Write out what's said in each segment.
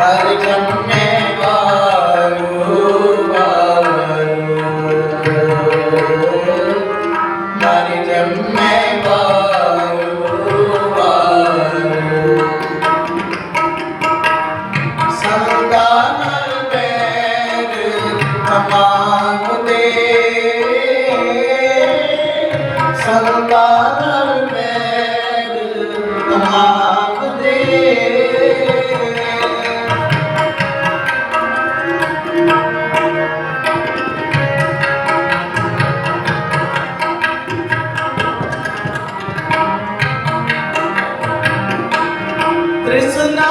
Hare Krishna Krishna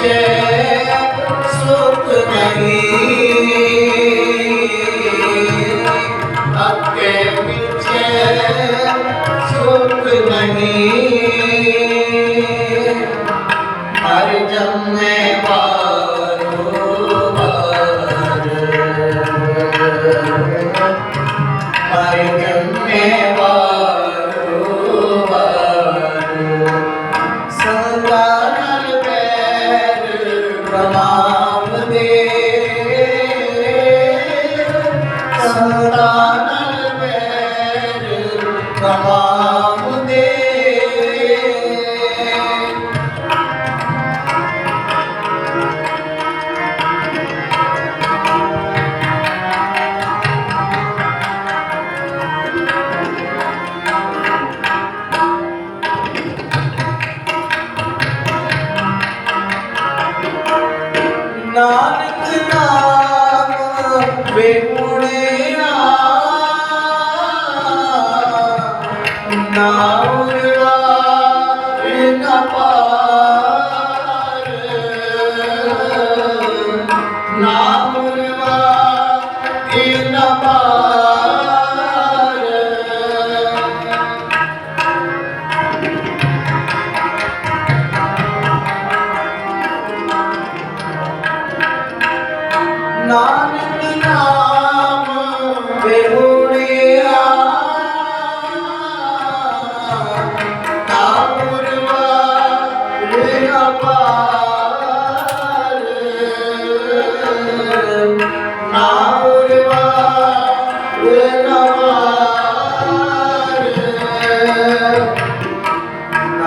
Yeah. মা। ਨਾਨਕ ਨਾਮ ਵੇਉਣੇ ਆ। ਨਾਮ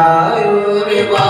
কারুর বা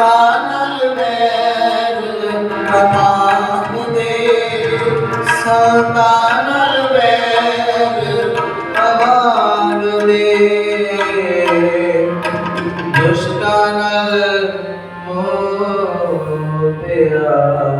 ਸੰਤਾਨਲ ਵੇਦ ਨਮਾਮੁਰੇ ਸੰਤਾਨਲ ਵੇਦ ਨਮਾਮੁਰੇ ਦੁਸ਼ਟਾਨਲ ਮੋਹ ਪਿਆਰ